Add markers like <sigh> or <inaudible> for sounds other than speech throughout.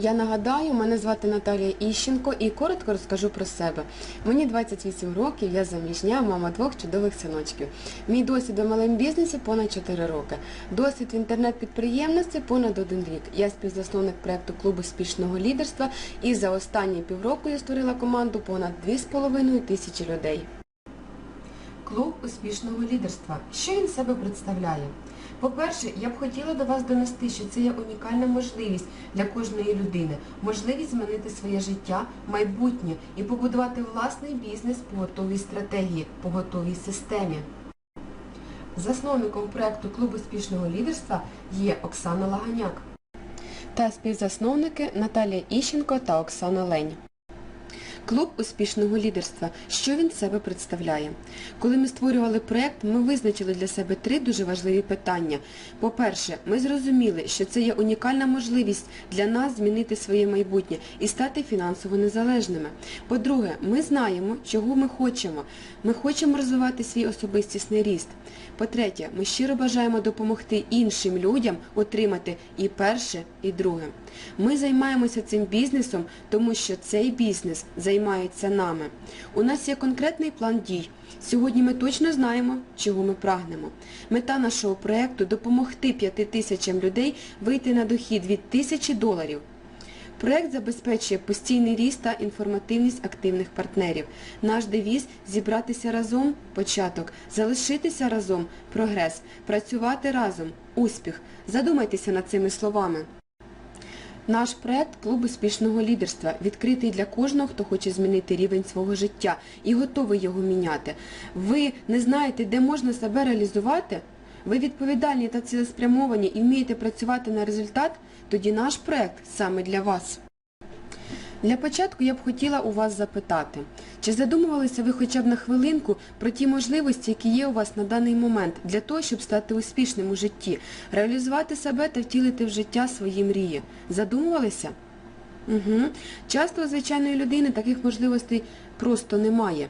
Я нагадаю, мене звати Наталія Іщенко і коротко розкажу про себе. Мені 28 років, я заміжня, мама двох чудових синочків. Мій досвід у малому бізнесі понад 4 роки. Досвід в інтернет-підприємності понад один рік. Я співзасновник проєкту клубу успішного лідерства і за останні півроку я створила команду понад 2,5 тисячі людей. Клуб успішного лідерства. Що він себе представляє? По-перше, я б хотіла до вас донести, що це є унікальна можливість для кожної людини, можливість змінити своє життя, майбутнє і побудувати власний бізнес по готовій стратегії, по готовій системі. Засновником проєкту Клуб успішного лідерства є Оксана Лаганяк та співзасновники Наталія Іщенко та Оксана Лень. Клуб успішного лідерства. Що він себе представляє? Коли ми створювали проєкт, ми визначили для себе три дуже важливі питання. По-перше, ми зрозуміли, що це є унікальна можливість для нас змінити своє майбутнє і стати фінансово незалежними. По-друге, ми знаємо, чого ми хочемо. Ми хочемо розвивати свій особистісний ріст. По-третє, ми щиро бажаємо допомогти іншим людям отримати і перше, і друге. Ми займаємося цим бізнесом, тому що цей бізнес займається нами. У нас є конкретний план дій. Сьогодні ми точно знаємо, чого ми прагнемо. Мета нашого проєкту – допомогти п'яти тисячам людей вийти на дохід від тисячі доларів. Проект забезпечує постійний ріст та інформативність активних партнерів. Наш девіз – зібратися разом – початок, залишитися разом – прогрес, працювати разом – успіх. Задумайтеся над цими словами. Наш проект Клуб успішного лідерства відкритий для кожного, хто хоче змінити рівень свого життя і готовий його міняти. Ви не знаєте, де можна себе реалізувати? Ви відповідальні та цілеспрямовані і вмієте працювати на результат? Тоді наш проект саме для вас. Для початку я б хотіла у вас запитати, чи задумувалися ви хоча б на хвилинку про ті можливості, які є у вас на даний момент для того, щоб стати успішним у житті, реалізувати себе та втілити в життя свої мрії? Задумувалися? Угу. Часто у звичайної людини таких можливостей просто немає.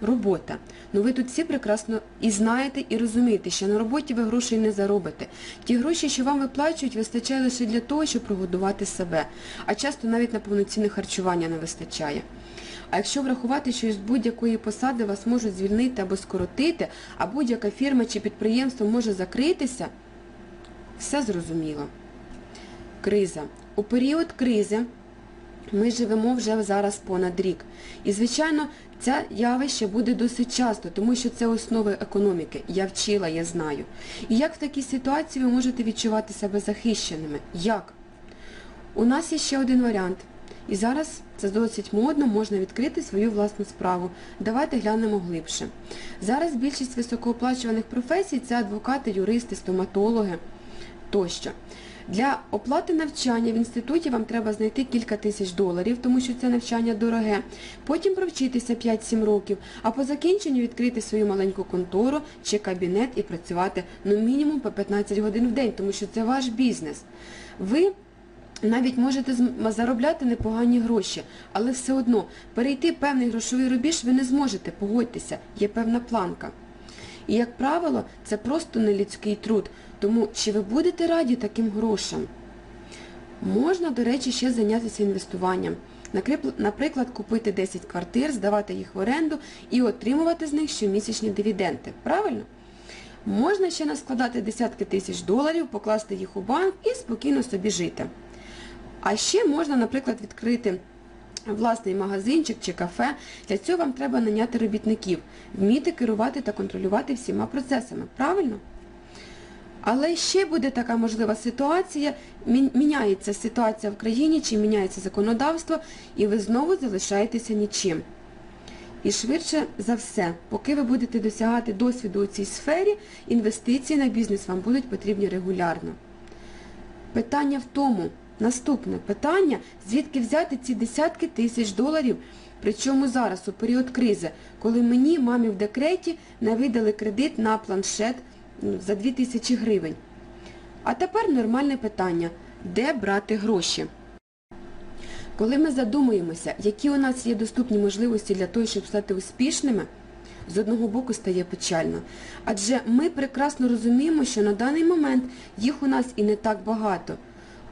Робота. Ну ви тут всі прекрасно і знаєте, і розумієте, що на роботі ви грошей не заробите. Ті гроші, що вам виплачують, вистачає лише для того, щоб прогодувати себе. А часто навіть на повноцінне харчування не вистачає. А якщо врахувати, що з будь-якої посади вас можуть звільнити або скоротити, а будь-яка фірма чи підприємство може закритися, все зрозуміло. Криза. У період кризи ми живемо вже зараз понад рік. І, звичайно, це явище буде досить часто, тому що це основи економіки. Я вчила, я знаю. І як в такій ситуації ви можете відчувати себе захищеними? Як? У нас є ще один варіант. І зараз це досить модно, можна відкрити свою власну справу. Давайте глянемо глибше. Зараз більшість високооплачуваних професій це адвокати, юристи, стоматологи тощо. Для оплати навчання в інституті вам треба знайти кілька тисяч доларів, тому що це навчання дороге. Потім провчитися 5-7 років, а по закінченню відкрити свою маленьку контору чи кабінет і працювати ну мінімум по 15 годин в день, тому що це ваш бізнес. Ви навіть можете заробляти непогані гроші, але все одно перейти певний грошовий рубіж ви не зможете, погодьтеся, є певна планка. І, як правило, це просто нелюдський труд. Тому чи ви будете раді таким грошам? Можна, до речі, ще зайнятися інвестуванням. Наприклад, купити 10 квартир, здавати їх в оренду і отримувати з них щомісячні дивіденди. Правильно? Можна ще наскладати десятки тисяч доларів, покласти їх у банк і спокійно собі жити. А ще можна, наприклад, відкрити власний магазинчик чи кафе. Для цього вам треба наняти робітників, вміти керувати та контролювати всіма процесами. Правильно? Але ще буде така можлива ситуація, міняється ситуація в країні, чи міняється законодавство, і ви знову залишаєтеся нічим. І швидше за все, поки ви будете досягати досвіду у цій сфері, інвестиції на бізнес вам будуть потрібні регулярно. Питання в тому, наступне питання, звідки взяти ці десятки тисяч доларів, причому зараз, у період кризи, коли мені, мамі в декреті, не видали кредит на планшет за 2 тисячі гривень. А тепер нормальне питання, де брати гроші? Коли ми задумуємося, які у нас є доступні можливості для того, щоб стати успішними, з одного боку стає печально. Адже ми прекрасно розуміємо, що на даний момент їх у нас і не так багато.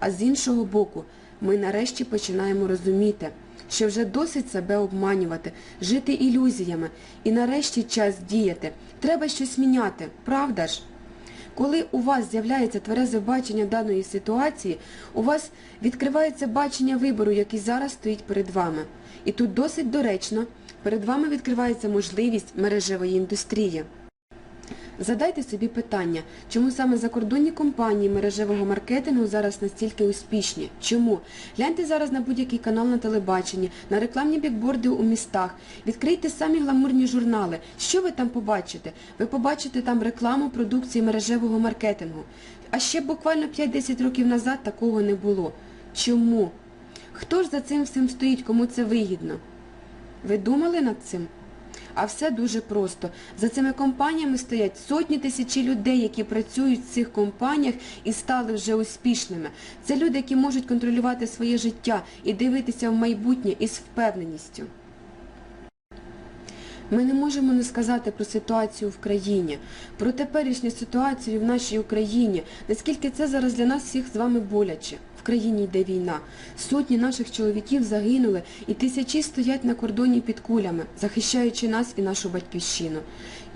А з іншого боку, ми нарешті починаємо розуміти, що вже досить себе обманювати, жити ілюзіями. І нарешті час діяти. Треба щось міняти, правда ж? Коли у вас з'являється тверезе бачення даної ситуації, у вас відкривається бачення вибору, який зараз стоїть перед вами. І тут досить доречно, перед вами відкривається можливість мережевої індустрії. Задайте собі питання, чому саме закордонні компанії мережевого маркетингу зараз настільки успішні? Чому? Гляньте зараз на будь-який канал на телебаченні, на рекламні бікборди у містах, відкрийте самі гламурні журнали. Що ви там побачите? Ви побачите там рекламу продукції мережевого маркетингу. А ще буквально 5-10 років назад такого не було. Чому? Хто ж за цим всім стоїть, кому це вигідно? Ви думали над цим? А все дуже просто. За цими компаніями стоять сотні тисячі людей, які працюють в цих компаніях і стали вже успішними. Це люди, які можуть контролювати своє життя і дивитися в майбутнє із впевненістю. Ми не можемо не сказати про ситуацію в країні, про теперішню ситуацію в нашій Україні, наскільки це зараз для нас всіх з вами боляче. Країні йде війна. Сотні наших чоловіків загинули і тисячі стоять на кордоні під кулями, захищаючи нас і нашу батьківщину.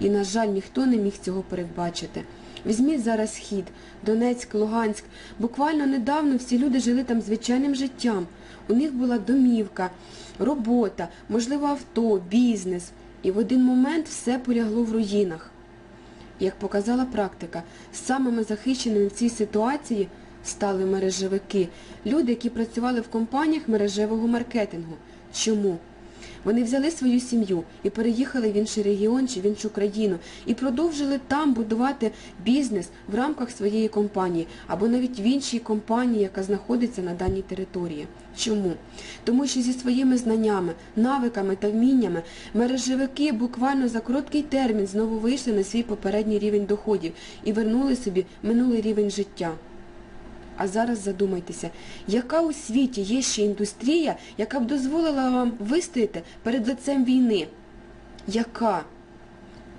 І, на жаль, ніхто не міг цього передбачити. Візьміть зараз Схід, Донецьк, Луганськ. Буквально недавно всі люди жили там звичайним життям. У них була домівка, робота, можливо, авто, бізнес. І в один момент все полягло в руїнах. Як показала практика, самими захищеними в цій ситуації стали мережевики, люди, які працювали в компаніях мережевого маркетингу. Чому? Вони взяли свою сім'ю і переїхали в інший регіон чи в іншу країну і продовжили там будувати бізнес в рамках своєї компанії або навіть в іншій компанії, яка знаходиться на даній території. Чому? Тому що зі своїми знаннями, навиками та вміннями мережевики буквально за короткий термін знову вийшли на свій попередній рівень доходів і вернули собі минулий рівень життя. А зараз задумайтеся, яка у світі є ще індустрія, яка б дозволила вам вистояти перед лицем війни? Яка?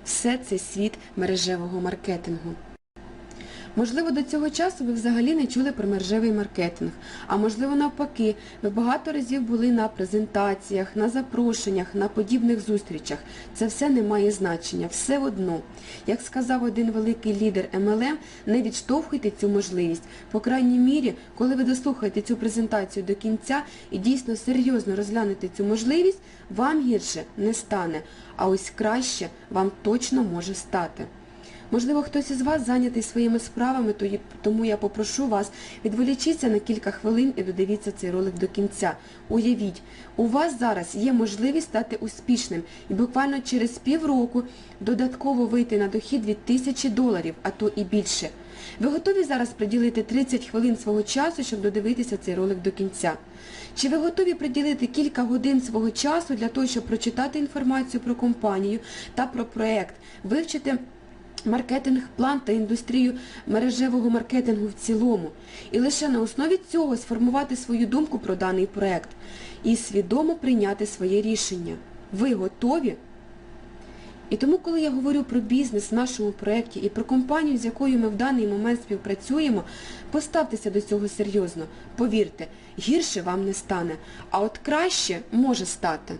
Все це світ мережевого маркетингу. Можливо, до цього часу ви взагалі не чули про мережевий маркетинг, а можливо навпаки, ви багато разів були на презентаціях, на запрошеннях, на подібних зустрічах. Це все не має значення, все одно. Як сказав один великий лідер MLM, не відштовхуйте цю можливість. По крайній мірі, коли ви дослухаєте цю презентацію до кінця і дійсно серйозно розглянете цю можливість, вам гірше не стане, а ось краще вам точно може стати. Можливо, хтось із вас зайнятий своїми справами, тому я попрошу вас, відволічіться на кілька хвилин і додивіться цей ролик до кінця. Уявіть, у вас зараз є можливість стати успішним і буквально через півроку додатково вийти на дохід від тисячі доларів, а то і більше. Ви готові зараз приділити 30 хвилин свого часу, щоб додивитися цей ролик до кінця? Чи ви готові приділити кілька годин свого часу для того, щоб прочитати інформацію про компанію та про проект, вивчити маркетинг, план та індустрію мережевого маркетингу в цілому. І лише на основі цього сформувати свою думку про даний проект і свідомо прийняти своє рішення. Ви готові? І тому, коли я говорю про бізнес в нашому проєкті і про компанію, з якою ми в даний момент співпрацюємо, поставтеся до цього серйозно. Повірте, гірше вам не стане, а от краще може стати.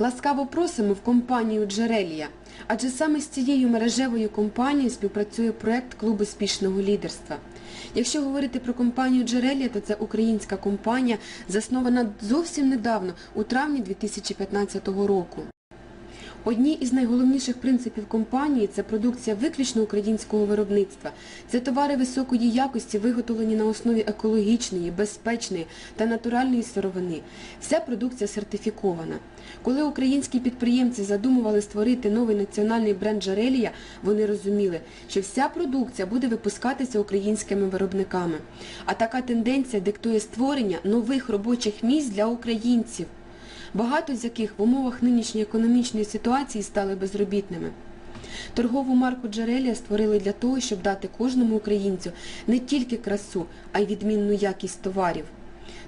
Ласкаво просимо в компанію Джерелія, адже саме з цією мережевою компанією співпрацює проект Клуб успішного лідерства. Якщо говорити про компанію Джерелія, то це українська компанія, заснована зовсім недавно, у травні 2015 року. Одні із найголовніших принципів компанії – це продукція виключно українського виробництва. Це товари високої якості, виготовлені на основі екологічної, безпечної та натуральної сировини. Вся продукція сертифікована. Коли українські підприємці задумували створити новий національний бренд Джарелія, вони розуміли, що вся продукція буде випускатися українськими виробниками. А така тенденція диктує створення нових робочих місць для українців багато з яких в умовах нинішньої економічної ситуації стали безробітними. Торгову марку Джерелія створили для того, щоб дати кожному українцю не тільки красу, а й відмінну якість товарів.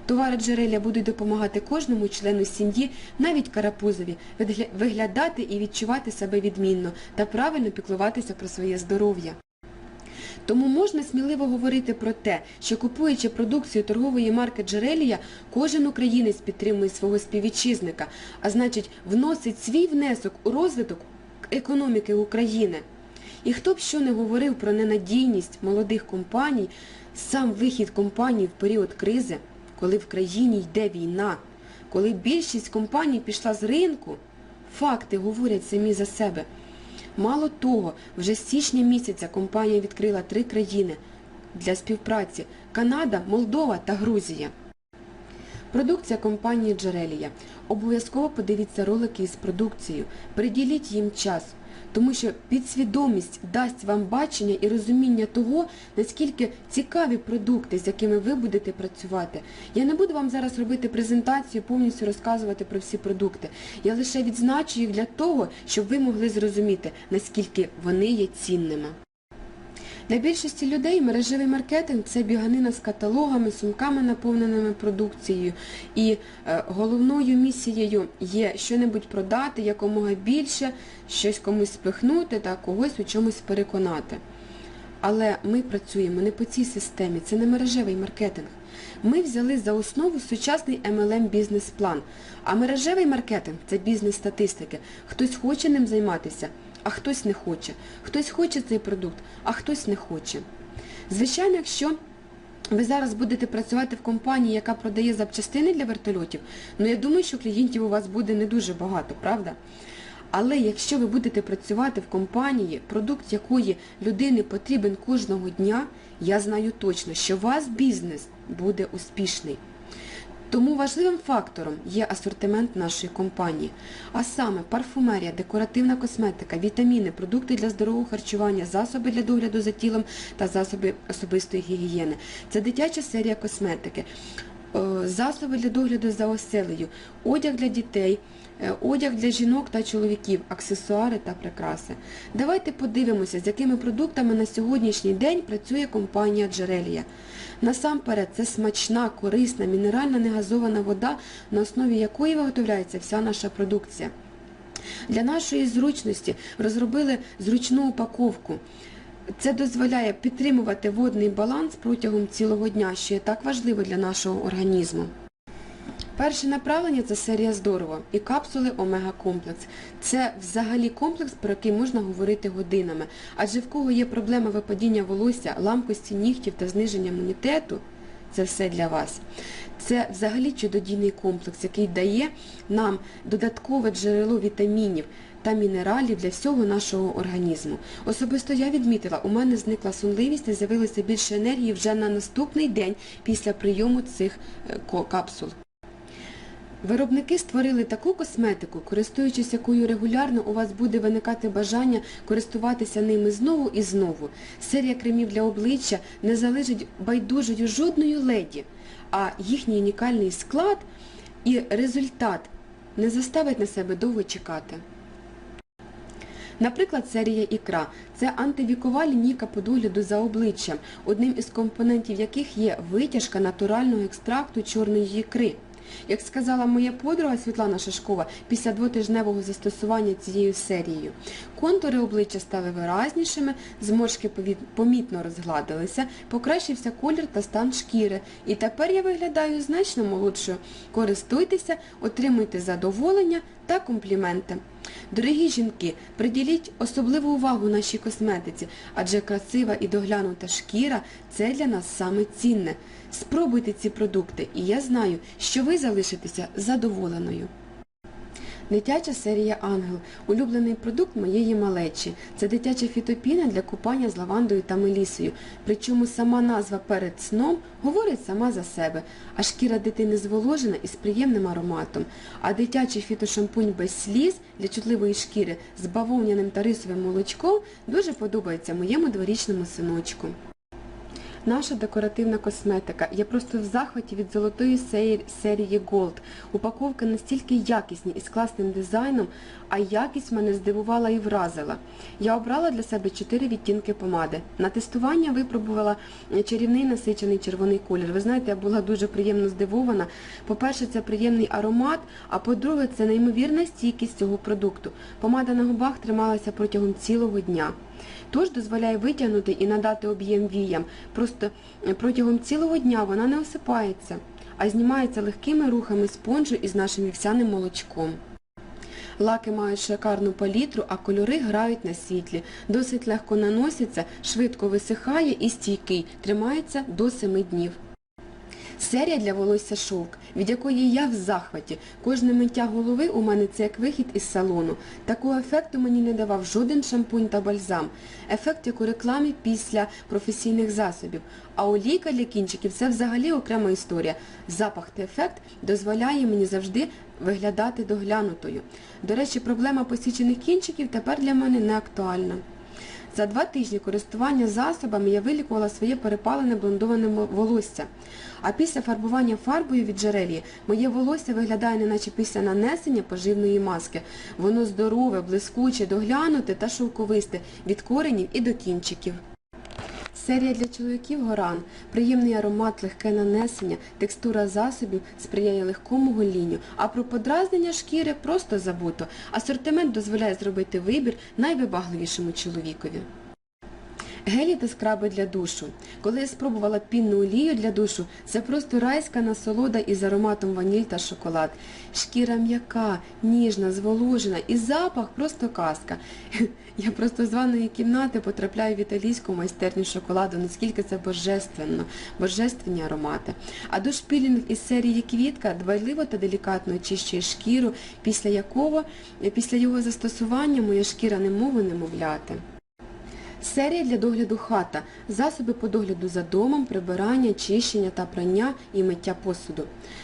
Товари Джерелія будуть допомагати кожному члену сім'ї, навіть карапузові, виглядати і відчувати себе відмінно та правильно піклуватися про своє здоров'я. Тому можна сміливо говорити про те, що купуючи продукцію торгової марки Джерелія, кожен українець підтримує свого співвітчизника, а значить вносить свій внесок у розвиток економіки України. І хто б що не говорив про ненадійність молодих компаній, сам вихід компаній в період кризи, коли в країні йде війна, коли більшість компаній пішла з ринку, факти говорять самі за себе. Мало того, вже з січня місяця компанія відкрила три країни для співпраці Канада, Молдова та Грузія. Продукція компанії Джерелія. Обов'язково подивіться ролики із продукцією, приділіть їм час, тому що підсвідомість дасть вам бачення і розуміння того, наскільки цікаві продукти, з якими ви будете працювати. Я не буду вам зараз робити презентацію, повністю розказувати про всі продукти. Я лише відзначу їх для того, щоб ви могли зрозуміти, наскільки вони є цінними. Для більшості людей мережевий маркетинг це біганина з каталогами, сумками, наповненими продукцією. І е, головною місією є щонебудь продати якомога більше, щось комусь спихнути та когось у чомусь переконати. Але ми працюємо не по цій системі, це не мережевий маркетинг. Ми взяли за основу сучасний MLM бізнес-план. А мережевий маркетинг це бізнес статистики. Хтось хоче ним займатися, а хтось не хоче. Хтось хоче цей продукт, а хтось не хоче. Звичайно, якщо ви зараз будете працювати в компанії, яка продає запчастини для вертольотів, ну я думаю, що клієнтів у вас буде не дуже багато, правда? Але якщо ви будете працювати в компанії, продукт якої людини потрібен кожного дня, я знаю точно, що у вас бізнес буде успішний. Тому важливим фактором є асортимент нашої компанії, а саме парфумерія, декоративна косметика, вітаміни, продукти для здорового харчування, засоби для догляду за тілом та засоби особистої гігієни. Це дитяча серія косметики, е, засоби для догляду за оселею, одяг для дітей, одяг для жінок та чоловіків, аксесуари та прикраси. Давайте подивимося, з якими продуктами на сьогоднішній день працює компанія Джерелія. Насамперед, це смачна, корисна, мінеральна негазована вода, на основі якої виготовляється вся наша продукція. Для нашої зручності розробили зручну упаковку. Це дозволяє підтримувати водний баланс протягом цілого дня, що є так важливо для нашого організму. Перше направлення це серія здорово і капсули Омега Комплекс. Це взагалі комплекс, про який можна говорити годинами. Адже в кого є проблема випадіння волосся, ламкості нігтів та зниження імунітету, це все для вас. Це взагалі чудодійний комплекс, який дає нам додаткове джерело вітамінів та мінералів для всього нашого організму. Особисто я відмітила, у мене зникла сонливість і з'явилося більше енергії вже на наступний день після прийому цих е, капсул. Виробники створили таку косметику, користуючись якою регулярно у вас буде виникати бажання користуватися ними знову і знову. Серія кремів для обличчя не залежить байдужою жодною леді, а їхній унікальний склад і результат не заставить на себе довго чекати. Наприклад, серія ікра це антивікова лінійка по догляду за обличчям, одним із компонентів яких є витяжка натурального екстракту чорної ікри. Як сказала моя подруга Світлана Шашкова після двотижневого застосування цією серією, контури обличчя стали виразнішими, зморшки помітно розгладилися, покращився колір та стан шкіри. І тепер я виглядаю значно молодшою. Користуйтеся, отримуйте задоволення та компліменти. Дорогі жінки, приділіть особливу увагу нашій косметиці, адже красива і доглянута шкіра – це для нас саме цінне. Спробуйте ці продукти, і я знаю, що ви залишитеся задоволеною. Дитяча серія Ангел – улюблений продукт моєї малечі. Це дитяча фітопіна для купання з лавандою та мелісою. Причому сама назва перед сном говорить сама за себе, а шкіра дитини зволожена і з приємним ароматом. А дитячий фітошампунь без сліз для чутливої шкіри з бавовняним та рисовим молочком дуже подобається моєму дворічному синочку. Наша декоративна косметика. Я просто в захваті від золотої серії Gold. Упаковки настільки якісні і з класним дизайном, а якість мене здивувала і вразила. Я обрала для себе чотири відтінки помади. На тестування випробувала чарівний насичений червоний колір. Ви знаєте, я була дуже приємно здивована. По-перше, це приємний аромат, а по-друге, це неймовірна стійкість цього продукту. Помада на губах трималася протягом цілого дня. Тож дозволяє витягнути і надати об'єм віям. Просто е, протягом цілого дня вона не осипається, а знімається легкими рухами спонжу із нашим вівсяним молочком. Лаки мають шикарну палітру, а кольори грають на світлі. Досить легко наноситься, швидко висихає і стійкий, тримається до 7 днів. Серія для волосся шовк, від якої я в захваті. Кожне миття голови у мене це як вихід із салону. Такого ефекту мені не давав жоден шампунь та бальзам. Ефект як у рекламі після професійних засобів. А олійка для кінчиків це взагалі окрема історія. Запах та ефект дозволяє мені завжди виглядати доглянутою. До речі, проблема посічених кінчиків тепер для мене не актуальна. За два тижні користування засобами я вилікувала своє перепалене блондоване волосся. А після фарбування фарбою від джерелії моє волосся виглядає неначе після нанесення поживної маски. Воно здорове, блискуче, доглянуте та шовковисте від коренів і до кінчиків. Серія для чоловіків Горан. Приємний аромат, легке нанесення, текстура засобів сприяє легкому голінню, а про подразнення шкіри просто забуто. Асортимент дозволяє зробити вибір найвибагливішому чоловікові. Гелі та скраби для душу. Коли я спробувала пінну олію для душу, це просто райська насолода із ароматом ваніль та шоколад. Шкіра м'яка, ніжна, зволожена і запах просто казка. <laughs> Я просто з ванної кімнати потрапляю в італійську майстерню шоколаду, наскільки це божественно, божественні аромати. А душ-пілінг із серії Квітка дбайливо та делікатно очищує шкіру, після якого, після його застосування моя шкіра немов немовляти. Серія для догляду хата. Засоби по догляду за домом, прибирання, чищення та прання і миття посуду.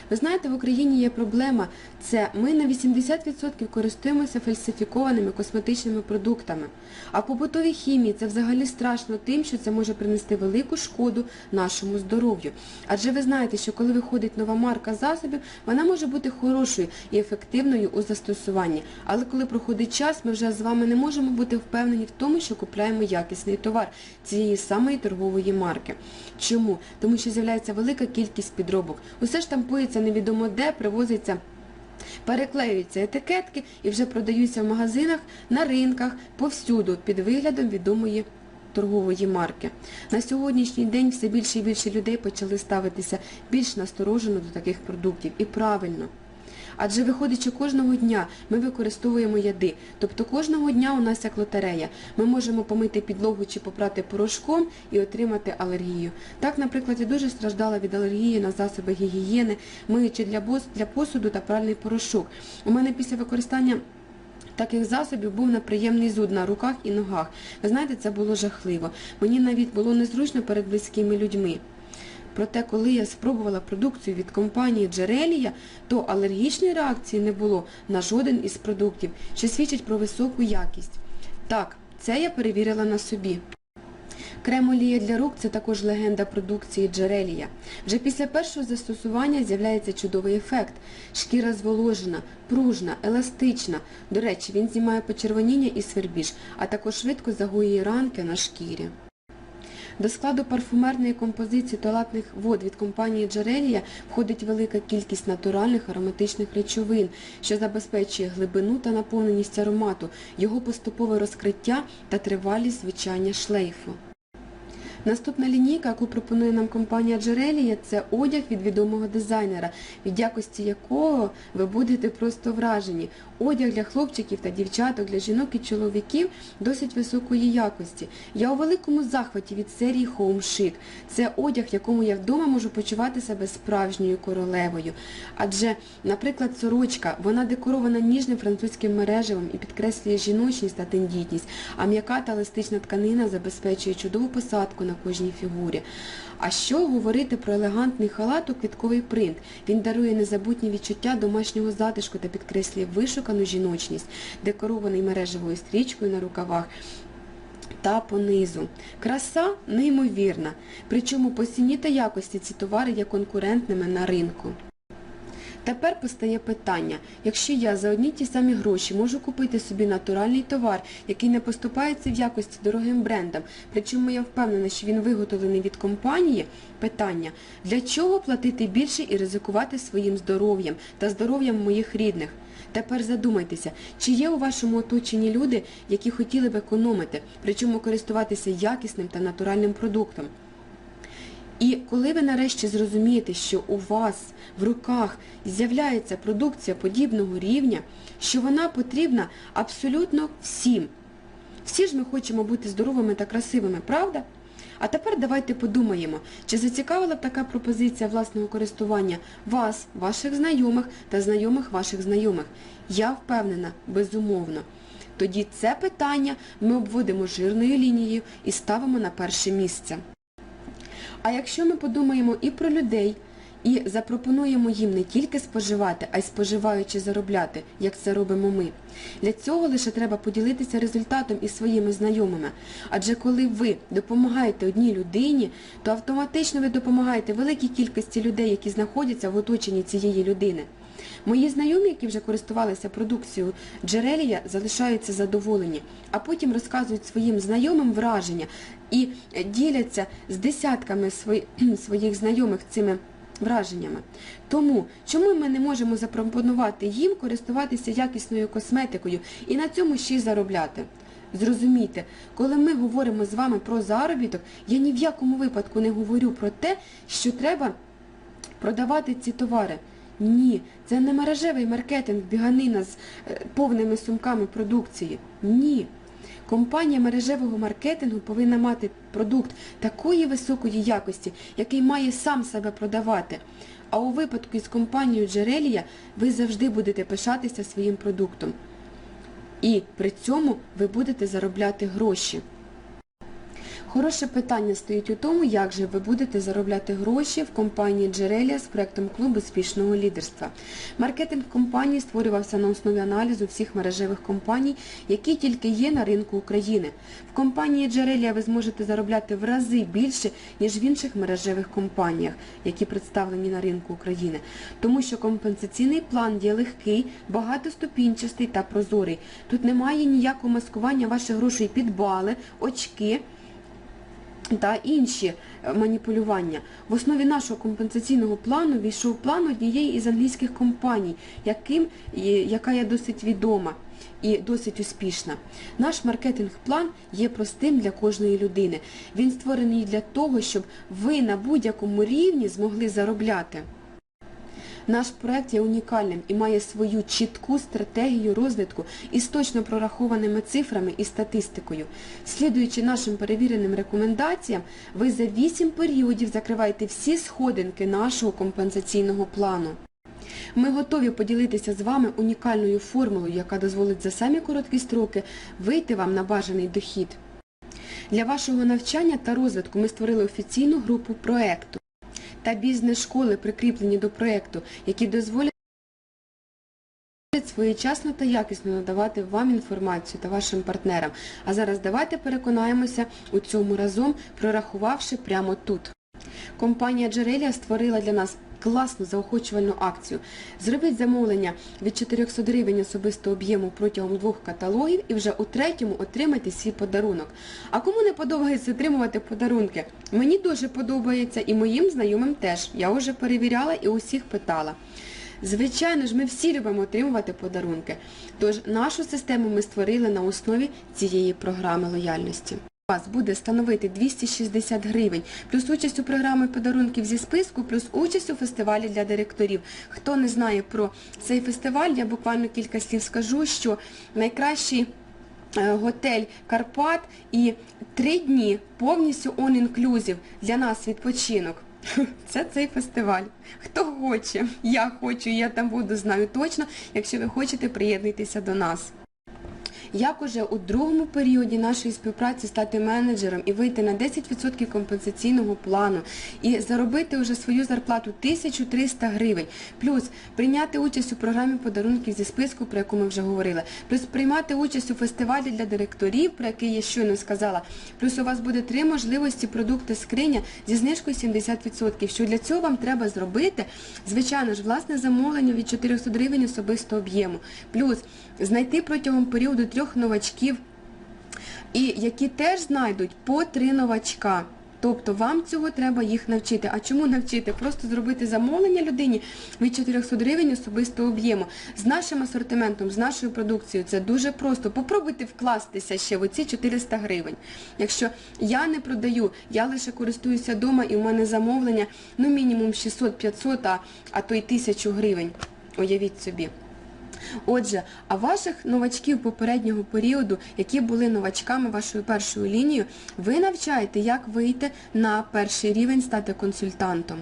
Ви знаєте, в Україні є проблема. Це ми на 80% користуємося фальсифікованими косметичними продуктами. А в побутовій хімії це взагалі страшно тим, що це може принести велику шкоду нашому здоров'ю. Адже ви знаєте, що коли виходить нова марка засобів, вона може бути хорошою і ефективною у застосуванні. Але коли проходить час, ми вже з вами не можемо бути впевнені в тому, що купляємо якісний товар цієї самої торгової марки. Чому? Тому що з'являється велика кількість підробок. Усе штампується невідомо де, привозиться. Переклеюються етикетки і вже продаються в магазинах, на ринках, повсюду під виглядом відомої торгової марки. На сьогоднішній день все більше і більше людей почали ставитися більш насторожено до таких продуктів. І правильно. Адже виходить, що кожного дня ми використовуємо яди. Тобто кожного дня у нас як лотерея. Ми можемо помити підлогу чи попрати порошком і отримати алергію. Так, наприклад, я дуже страждала від алергії на засоби гігієни, миючи для посуду та пральний порошок. У мене після використання Таких засобів був неприємний зуд на руках і ногах. Ви знаєте, це було жахливо. Мені навіть було незручно перед близькими людьми. Проте, коли я спробувала продукцію від компанії Джерелія, то алергічної реакції не було на жоден із продуктів, що свідчить про високу якість. Так, це я перевірила на собі. Крем-олія для рук – це також легенда продукції Джерелія. Вже після першого застосування з'являється чудовий ефект. Шкіра зволожена, пружна, еластична. До речі, він знімає почервоніння і свербіж, а також швидко загоює ранки на шкірі. До складу парфумерної композиції туалетних вод від компанії Джерелія входить велика кількість натуральних ароматичних речовин, що забезпечує глибину та наповненість аромату, його поступове розкриття та тривалість звичання шлейфу. Наступна лінійка, яку пропонує нам компанія Джерелія, це одяг від відомого дизайнера, від якості якого ви будете просто вражені. Одяг для хлопчиків та дівчаток, для жінок і чоловіків досить високої якості. Я у великому захваті від серії Home Chic. Це одяг, в якому я вдома можу почувати себе справжньою королевою. Адже, наприклад, сорочка, вона декорована ніжним французьким мережевом і підкреслює жіночність та тендітність, а м'яка та еластична тканина забезпечує чудову посадку на кожній фігурі. А що говорити про елегантний халат у квітковий принт? Він дарує незабутні відчуття домашнього затишку та підкреслює вишукану жіночність, декорований мережевою стрічкою на рукавах та понизу. Краса неймовірна, причому по ціні та якості ці товари є конкурентними на ринку. Тепер постає питання, якщо я за одні ті самі гроші можу купити собі натуральний товар, який не поступається в якості дорогим брендам, причому я впевнена, що він виготовлений від компанії, питання, для чого платити більше і ризикувати своїм здоров'ям та здоров'ям моїх рідних? Тепер задумайтеся, чи є у вашому оточенні люди, які хотіли б економити, причому користуватися якісним та натуральним продуктом? І коли ви нарешті зрозумієте, що у вас в руках з'являється продукція подібного рівня, що вона потрібна абсолютно всім. Всі ж ми хочемо бути здоровими та красивими, правда? А тепер давайте подумаємо, чи зацікавила б така пропозиція власного користування вас, ваших знайомих та знайомих ваших знайомих? Я впевнена, безумовно. Тоді це питання ми обводимо жирною лінією і ставимо на перше місце. А якщо ми подумаємо і про людей, і запропонуємо їм не тільки споживати, а й споживаючи заробляти, як це робимо ми. Для цього лише треба поділитися результатом із своїми знайомими. Адже коли ви допомагаєте одній людині, то автоматично ви допомагаєте великій кількості людей, які знаходяться в оточенні цієї людини. Мої знайомі, які вже користувалися продукцією Джерелія, залишаються задоволені, а потім розказують своїм знайомим враження і діляться з десятками своїх знайомих цими враженнями. Тому, чому ми не можемо запропонувати їм користуватися якісною косметикою і на цьому ще й заробляти? Зрозумійте, коли ми говоримо з вами про заробіток, я ні в якому випадку не говорю про те, що треба продавати ці товари. Ні, це не мережевий маркетинг, біганина з е, повними сумками продукції. Ні. Компанія мережевого маркетингу повинна мати продукт такої високої якості, який має сам себе продавати. А у випадку із компанією Джерелія ви завжди будете пишатися своїм продуктом. І при цьому ви будете заробляти гроші. Хороше питання стоїть у тому, як же ви будете заробляти гроші в компанії Джерелія з проектом Клуб успішного лідерства. Маркетинг компанії створювався на основі аналізу всіх мережевих компаній, які тільки є на ринку України. В компанії Джерелія ви зможете заробляти в рази більше, ніж в інших мережевих компаніях, які представлені на ринку України. Тому що компенсаційний план є легкий, багатоступінчастий та прозорий. Тут немає ніякого маскування ваших грошей під бали, очки та інші е, маніпулювання. В основі нашого компенсаційного плану війшов план однієї із англійських компаній, яким, яка є досить відома і досить успішна. Наш маркетинг-план є простим для кожної людини. Він створений для того, щоб ви на будь-якому рівні змогли заробляти. Наш проект є унікальним і має свою чітку стратегію розвитку із точно прорахованими цифрами і статистикою. Слідуючи нашим перевіреним рекомендаціям, ви за 8 періодів закриваєте всі сходинки нашого компенсаційного плану. Ми готові поділитися з вами унікальною формулою, яка дозволить за самі короткі строки вийти вам на бажаний дохід. Для вашого навчання та розвитку ми створили офіційну групу проекту та бізнес-школи, прикріплені до проєкту, які дозволять своєчасно та якісно надавати вам інформацію та вашим партнерам. А зараз давайте переконаємося у цьому разом, прорахувавши прямо тут. Компанія Джерелія створила для нас класну заохочувальну акцію. Зробіть замовлення від 400 гривень особистого об'єму протягом двох каталогів і вже у третьому отримайте свій подарунок. А кому не подобається отримувати подарунки? Мені дуже подобається і моїм знайомим теж. Я вже перевіряла і усіх питала. Звичайно ж, ми всі любимо отримувати подарунки. Тож нашу систему ми створили на основі цієї програми лояльності. Вас буде становити 260 гривень, плюс участь у програмі подарунків зі списку, плюс участь у фестивалі для директорів. Хто не знає про цей фестиваль, я буквально кілька слів скажу, що найкращий е, готель Карпат і три дні повністю on-inclusive для нас відпочинок. <laughs> Це цей фестиваль. Хто хоче, я хочу, я там буду, знаю точно. Якщо ви хочете, приєднуйтеся до нас. Як уже у другому періоді нашої співпраці стати менеджером і вийти на 10% компенсаційного плану і заробити вже свою зарплату 1300 гривень, плюс прийняти участь у програмі подарунків зі списку, про яку ми вже говорили, плюс приймати участь у фестивалі для директорів, про який я щойно сказала, плюс у вас буде три можливості продукти скриня зі знижкою 70%. Що для цього вам треба зробити? Звичайно ж, власне замовлення від 400 гривень особистого об'єму. Плюс знайти протягом періоду трьох новачків, і які теж знайдуть по три новачка. Тобто вам цього треба їх навчити. А чому навчити? Просто зробити замовлення людині від 400 гривень особистого об'єму. З нашим асортиментом, з нашою продукцією це дуже просто. Попробуйте вкластися ще в оці 400 гривень. Якщо я не продаю, я лише користуюся вдома і в мене замовлення ну мінімум 600-500, а, а то й 1000 гривень. Уявіть собі. Отже, а ваших новачків попереднього періоду, які були новачками вашою першою лінією, ви навчаєте, як вийти на перший рівень, стати консультантом.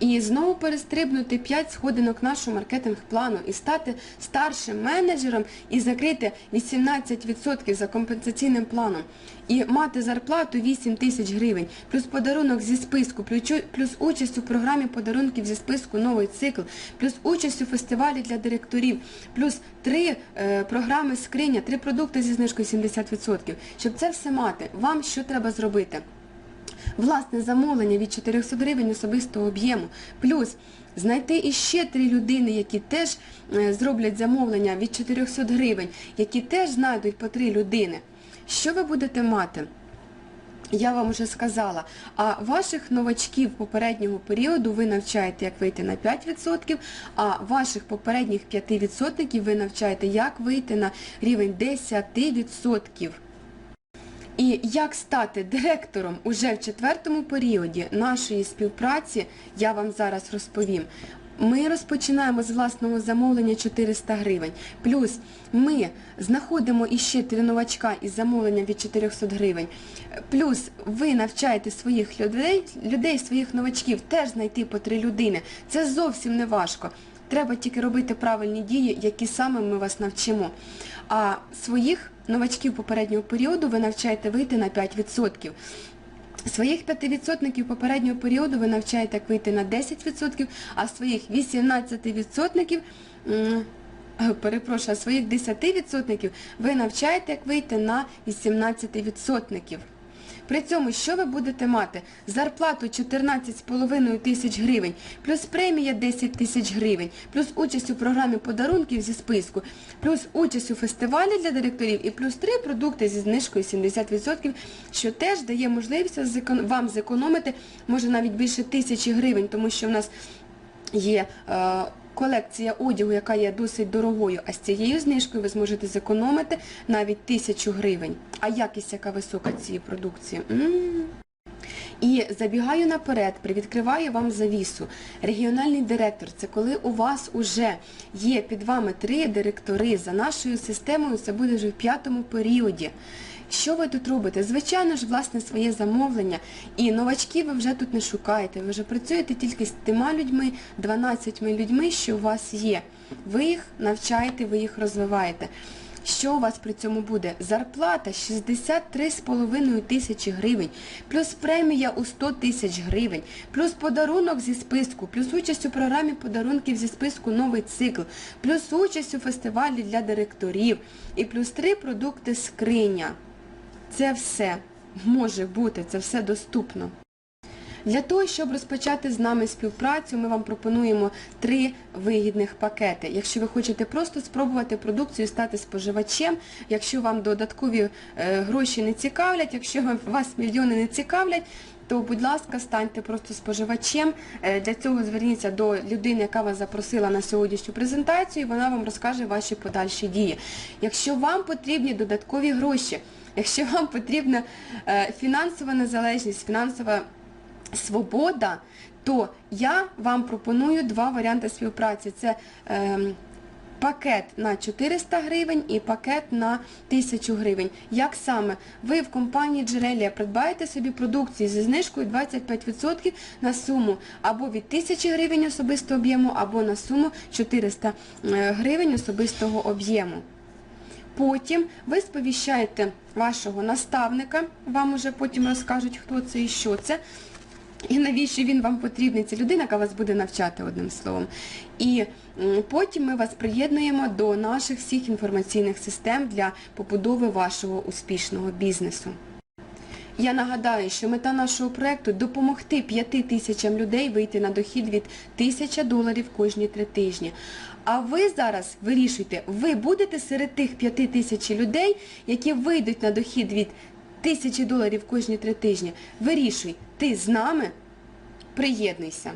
І знову перестрибнути 5 сходинок нашого маркетинг-плану і стати старшим менеджером і закрити 18% за компенсаційним планом. І мати зарплату 8 тисяч гривень, плюс подарунок зі списку, плюс- участь у програмі подарунків зі списку Новий цикл, плюс участь у фестивалі для директорів, плюс три е, програми скриня, три продукти зі знижкою 70%. Щоб це все мати, вам що треба зробити? Власне замовлення від 400 гривень особистого об'єму, плюс знайти іще три людини, які теж е, зроблять замовлення від 400 гривень, які теж знайдуть по три людини. Що ви будете мати? Я вам вже сказала, а ваших новачків попереднього періоду ви навчаєте, як вийти на 5%, а ваших попередніх 5% ви навчаєте, як вийти на рівень 10%. І як стати директором уже в четвертому періоді нашої співпраці, я вам зараз розповім. Ми розпочинаємо з власного замовлення 400 гривень. Плюс ми знаходимо іще три новачка із замовленням від 400 гривень. Плюс ви навчаєте своїх людей, людей, своїх новачків теж знайти по три людини. Це зовсім не важко. Треба тільки робити правильні дії, які саме ми вас навчимо. А своїх новачків попереднього періоду ви навчаєте вийти на 5%. Своїх 5% попереднього періоду ви навчаєте як вийти на 10%, а своїх 18% е, перепрошую, своїх 10% ви навчаєте як вийти на 18%. При цьому що ви будете мати? Зарплату 14,5 тисяч гривень, плюс премія 10 тисяч гривень, плюс участь у програмі подарунків зі списку, плюс участь у фестивалі для директорів і плюс три продукти зі знижкою 70%, що теж дає можливість вам зекономити, може навіть більше тисячі гривень, тому що в нас є е, колекція одягу, яка є досить дорогою, а з цією знижкою ви зможете зекономити навіть тисячу гривень. А якість яка висока цієї продукції. М. І забігаю наперед, привідкриваю вам завісу. Регіональний директор це коли у вас уже є під вами три директори за нашою системою, це буде вже в п'ятому періоді. Що ви тут робите? Звичайно ж, власне, своє замовлення. І новачків ви вже тут не шукаєте. Ви вже працюєте тільки з тима людьми, 12 людьми, що у вас є. Ви їх навчаєте, ви їх розвиваєте. Що у вас при цьому буде? Зарплата 63,5 тисячі гривень, плюс премія у 100 тисяч гривень, плюс подарунок зі списку, плюс участь у програмі подарунків зі списку Новий цикл, плюс участь у фестивалі для директорів і плюс три продукти скриня. Це все може бути, це все доступно. Для того, щоб розпочати з нами співпрацю, ми вам пропонуємо три вигідних пакети. Якщо ви хочете просто спробувати продукцію, і стати споживачем, якщо вам додаткові е, гроші не цікавлять, якщо вас мільйони не цікавлять, то, будь ласка, станьте просто споживачем. Е, Для цього зверніться до людини, яка вас запросила на сьогоднішню презентацію, і вона вам розкаже ваші подальші дії. Якщо вам потрібні додаткові гроші, якщо вам потрібна е, фінансова незалежність, фінансова свобода, то я вам пропоную два варіанти співпраці. Це ем, пакет на 400 гривень і пакет на 1000 гривень. Як саме? Ви в компанії Джерелія придбаєте собі продукцію зі знижкою 25% на суму або від 1000 гривень особистого об'єму, або на суму 400 е, гривень особистого об'єму. Потім ви сповіщаєте вашого наставника, вам уже потім розкажуть, хто це і що це. І навіщо він вам потрібний? Це людина, яка вас буде навчати одним словом. І потім ми вас приєднуємо до наших всіх інформаційних систем для побудови вашого успішного бізнесу. Я нагадаю, що мета нашого проекту допомогти 5 тисячам людей вийти на дохід від 1000 доларів кожні три тижні. А ви зараз вирішуйте, ви будете серед тих 5 тисяч людей, які вийдуть на дохід від тисячі доларів кожні три тижні. Вирішуй, ти з нами, приєднуйся.